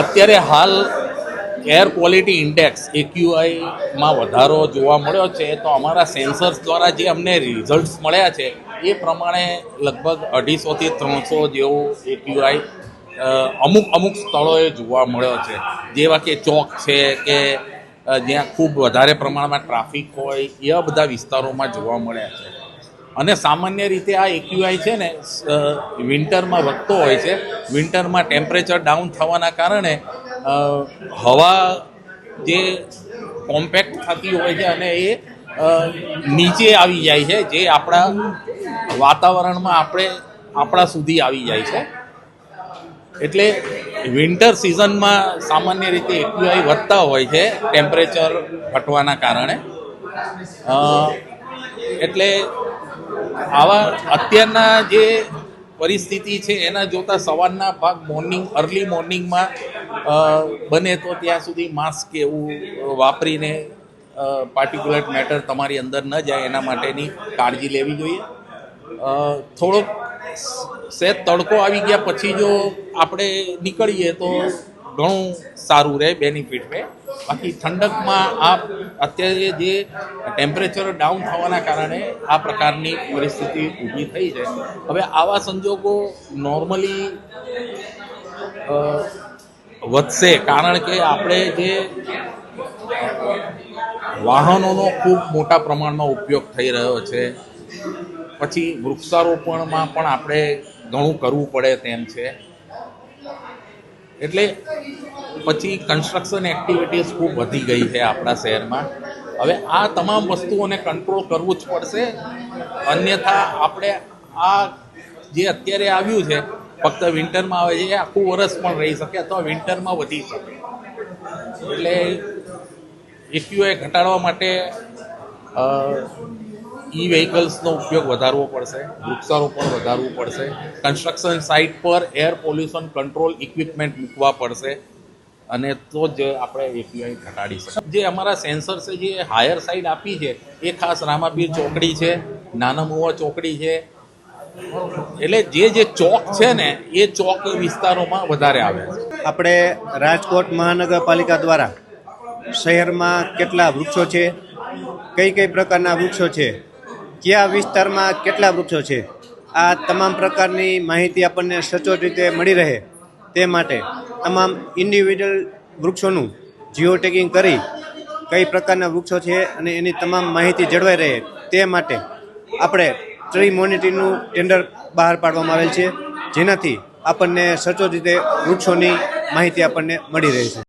અત્યારે હાલ air quality index એક્યુઆઈમાં વધારો જોવા મળ્યો છે, તો અમારા સેન્સર્સ દ્વારા જે અમને રિઝલ્ટ્સ મળ્યા છે, એ પ્રમાણે લગભગ અઢીસોથી ત્રણસો જેવો એક્યુઆઈ અમુક અમુક સ્થળોએ જોવા મળ્યો છે. જેવા કે ચોક છે કે જ્યાં ખૂબ વધારે પ્રમાણમાં ટ્રાફિક હોય, એવા બધા વિસ્તારોમાં જોવા મળ્યા છે. અને સામાન્ય રીતે આ એક્યુઆઈ છે ને વિન્ટરમાં વધતો હોય છે. વિન્ટરમાં ટેમ્પરેચર ડાઉન થવાના કારણે હવા જે કોમ્પેક્ટ થતી હોય છે અને એ નીચે આવી જાય છે, જે આપણા વાતાવરણમાં આપણે, આપણા સુધી આવી જાય છે. એટલે વિન્ટર સિઝનમાં સામાન્ય રીતે એક્યુઆઈ વધતા હોય છે, ટેમ્પરેચર ઘટવાના કારણે. એટલે આવા અત્યારના જે પરિસ્થિતિ છે, એના જોતા સવારના ભાગ મોર્નિંગ અર્લી મોર્નિંગમાં બને તો ત્યાં સુધી માસ્ક એવું વાપરીને પાર્ટિક્યુલર મેટર તમારી અંદર ન જાય એના માટેની કાળજી લેવી જોઈએ. થોડોક સેજ તડકો આવી ગયા પછી જો આપણે નીકળીએ તો ઘણું સારું રહે બેનિફિટ રહે. બાકી ઠંડકમાં આ અત્યારે જે ટેમ્પરેચર ડાઉન થવાના કારણે આ પ્રકારની પરિસ્થિતિ ઊભી થઈ છે. હવે આવા સંજોગો નોર્મલી વધશે કારણ કે આપણે જે વાહનોનો ખૂબ મોટા પ્રમાણમાં ઉપયોગ થઈ રહ્યો છે. પછી વૃક્ષારોપણમાં પણ આપણે ઘણું કરવું પડે તેમ છે. એટલે પછી કન્સ્ટ્રક્શન એક્ટિવિટીઝ ખૂબ વધી ગઈ છે આપણા શહેરમાં. હવે આ તમામ વસ્તુઓને કંટ્રોલ કરવું જ પડશે. અન્યથા આપણે આ જે અત્યારે આવ્યું છે, ફક્ત વિન્ટરમાં આવે છે, એ આખું વરસ પણ રહી શકે અથવા વિન્ટરમાં વધી શકે. એટલે એક્યુએ ઘટાડવા માટે ઈ વ્હીકલ્સનો ઉપયોગ વધારવો પડશે, વૃક્ષારોપણ વધારવું પડશે કન્સ્ટ્રક્શન સાઇટ પર એર પોલ્યુશન કંટ્રોલ ઇક્વિપમેન્ટ મૂકવા પડશે, અને તો જ આપણે એપીઆઈ ઘટાડી શકીએ. જે અમારા સેન્સર છે, જે હાયર સાઇડ આપી છે, એ ખાસ રામાપીર ચોકડી છે, નાનામુવા ચોકડી છે, એટલે જે જે ચોક છે ને, એ ચોક વિસ્તારોમાં વધારે આવે છે. આપણે રાજકોટ મહાનગરપાલિકા દ્વારા શહેરમાં કેટલા વૃક્ષો છે, કઈ કઈ પ્રકારના વૃક્ષો છે કયા વિસ્તારમાં કેટલા વૃક્ષો છે? આ તમામ પ્રકારની માહિતી આપણને સચોટ રીતે મળી રહે તે માટે તમામ ઇન્ડિવિજ્યુઅલ વૃક્ષોનું જીઓ ટેગિંગ કરી કઈ પ્રકારના વૃક્ષો છે અને એની તમામ માહિતી જળવાઈ રહે તે માટે આપણે ટ્રી મોનિટરિંગનું ટેન્ડર બહાર પાડવામાં આવેલ છે, જેનાથી આપણને સચોટ રીતે વૃક્ષોની માહિતી આપણને મળી રહે છે.